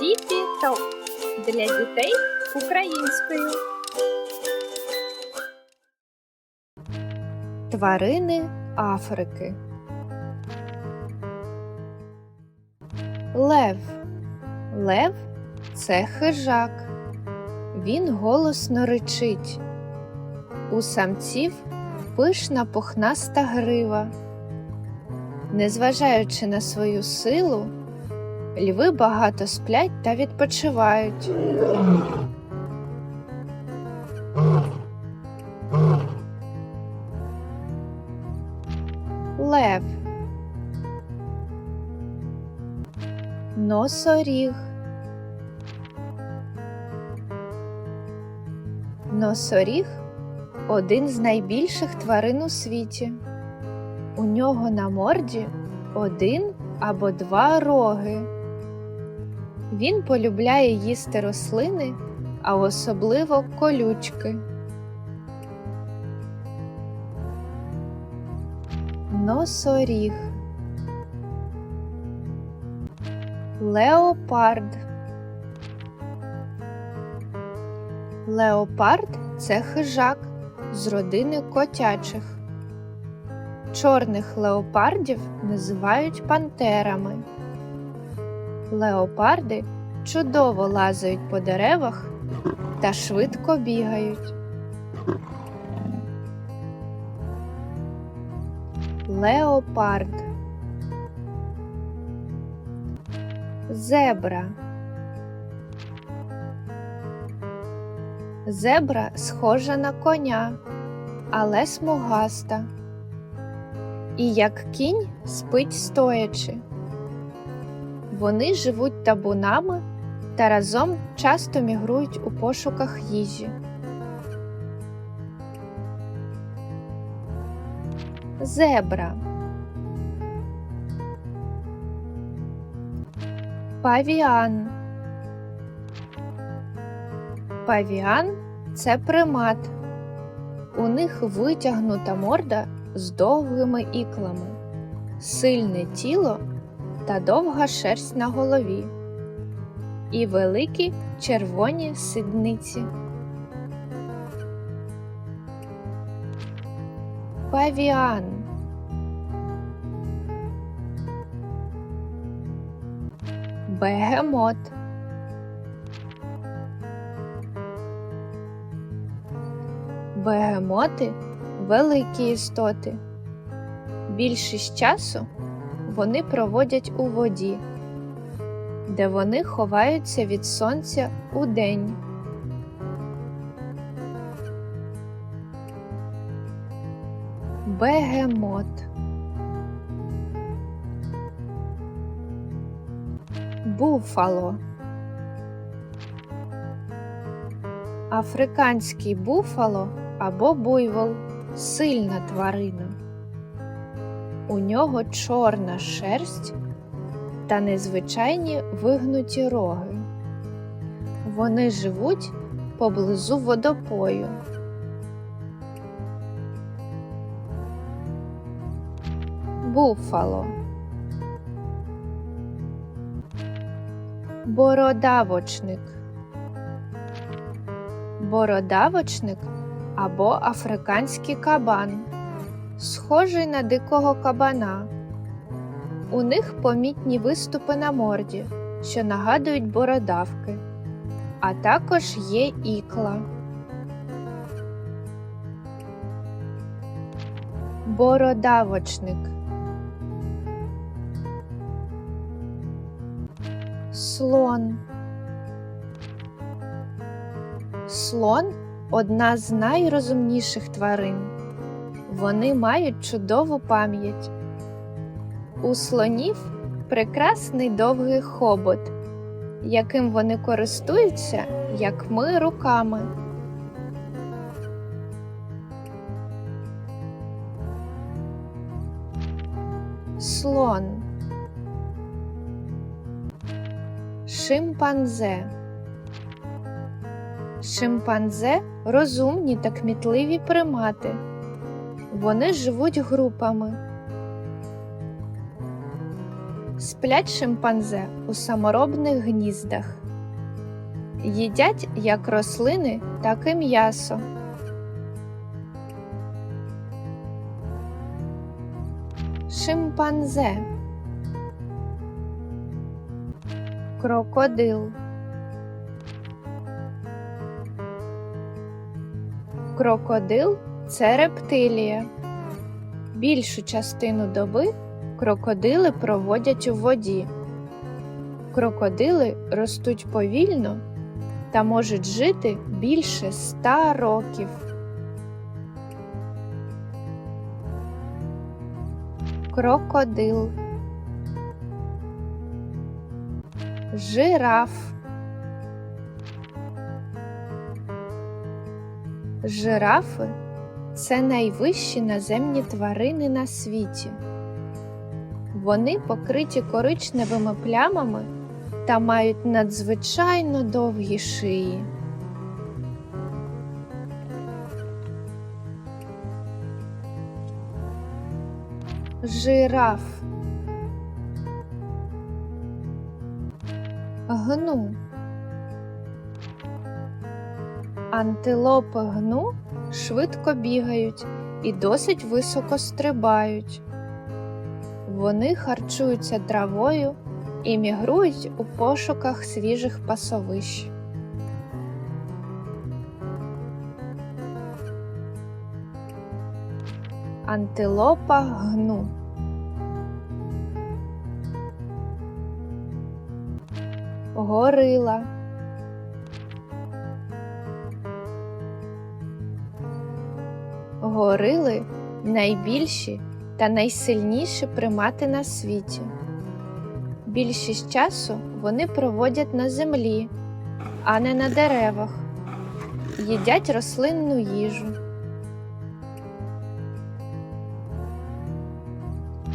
Тіпі Топ для дітей українською. Тварини Африки. Лев. Лев це хижак. Він голосно ричить. У самців пишна пухнаста грива. Незважаючи на свою силу, льви багато сплять та відпочивають. Лев. Носоріг. Носоріг один з найбільших тварин у світі. У нього на морді один або два роги. Він полюбляє їсти рослини, а особливо колючки. Носоріг. Леопард. Леопард це хижак з родини котячих. Чорних леопардів називають пантерами. Леопарди чудово лазають по деревах та швидко бігають. Леопард. Зебра. Зебра схожа на коня, але смугаста. І як кінь спить стоячи. Вони живуть табунами та разом часто мігрують у пошуках їжі. Зебра. Павіан. Павіан це примат. У них витягнута морда з довгими іклами, сильне тіло та довга шерсть на голові і великі червоні сидниці. Павіан. Бегемот. Бегемоти великі істоти. Більшість часу вони проводять у воді, де вони ховаються від сонця у день. Бегемот. Буфало. Африканський буфало або буйвол сильна тварина. У нього чорна шерсть та незвичайні вигнуті роги. Вони живуть поблизу водопою. Буфало. Бородавочник. Бородавочник або африканський кабан, схожий на дикого кабана. У них помітні виступи на морді, що нагадують бородавки, а також є ікла. Бородавочник. Слон. Слон одна з найрозумніших тварин. Вони мають чудову пам'ять. У слонів прекрасний довгий хобот, яким вони користуються, як ми руками. Слон. Шимпанзе. Шимпанзе розумні та кмітливі примати. Вони живуть групами. Сплять шимпанзе у саморобних гніздах. Їдять як рослини, так і м'ясо. Шимпанзе. Крокодил. Крокодил це рептилія. Більшу частину доби крокодили проводять у воді. Крокодили ростуть повільно та можуть жити більше ста років. Крокодил. Жираф. Жирафи це найвищі наземні тварини на світі. Вони покриті коричневими плямами та мають надзвичайно довгі шиї. Жираф. Гну. Антилопи гну швидко бігають і досить високо стрибають. Вони харчуються травою і мігрують у пошуках свіжих пасовищ. Антилопа гну. Горила. Горили найбільші та найсильніші примати на світі. Більшість часу вони проводять на землі, а не на деревах, їдять рослинну їжу.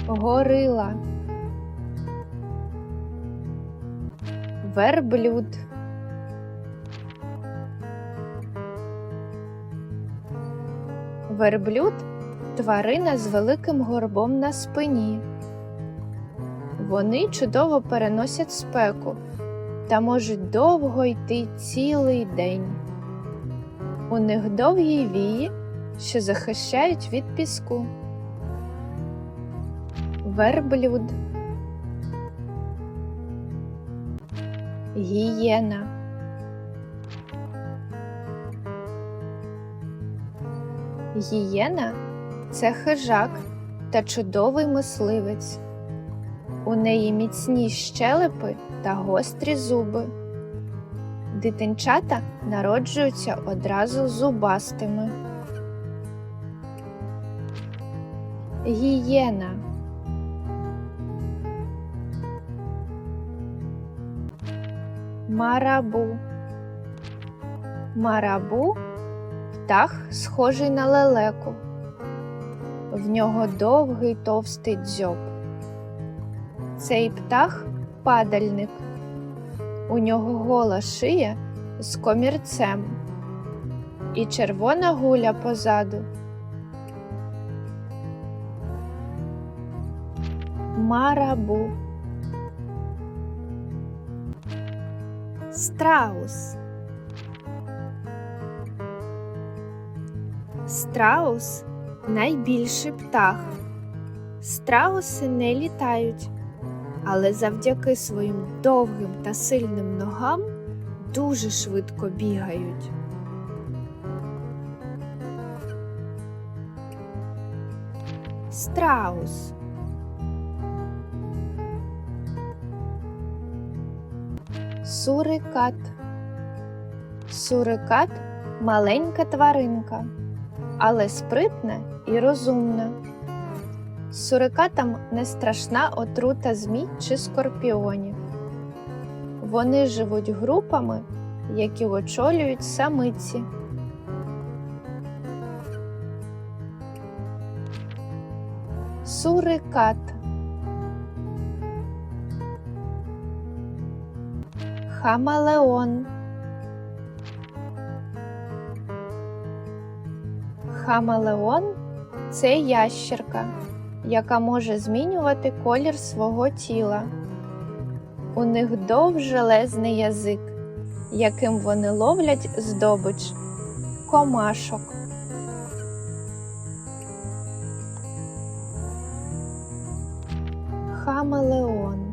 Горила. Верблюд. Верблюд тварина з великим горбом на спині. Вони чудово переносять спеку та можуть довго йти цілий день. У них довгі вії, що захищають від піску. Верблюд. Гієна. Гієна це хижак та чудовий мисливець. У неї міцні щелепи та гострі зуби. Дитинчата народжуються одразу зубастими. Гієна. Марабу. Марабу птах схожий на лелеку. В нього довгий товстий дзьоб. Цей птах падальник. У нього гола шия з комірцем і червона гуля позаду. Марабу. Страус. Страус найбільший птах. Страуси не літають, але завдяки своїм довгим та сильним ногам дуже швидко бігають. Страус. Сурикат. Сурикат маленька тваринка, але спритна і розумна. Сурикатам не страшна отрута змій чи скорпіонів. Вони живуть групами, які очолюють самиці. Сурикат. Хамалеон. Хамалеон це ящерка, яка може змінювати колір свого тіла. У них довжелезний язик, яким вони ловлять здобич комашок. Хамелеон.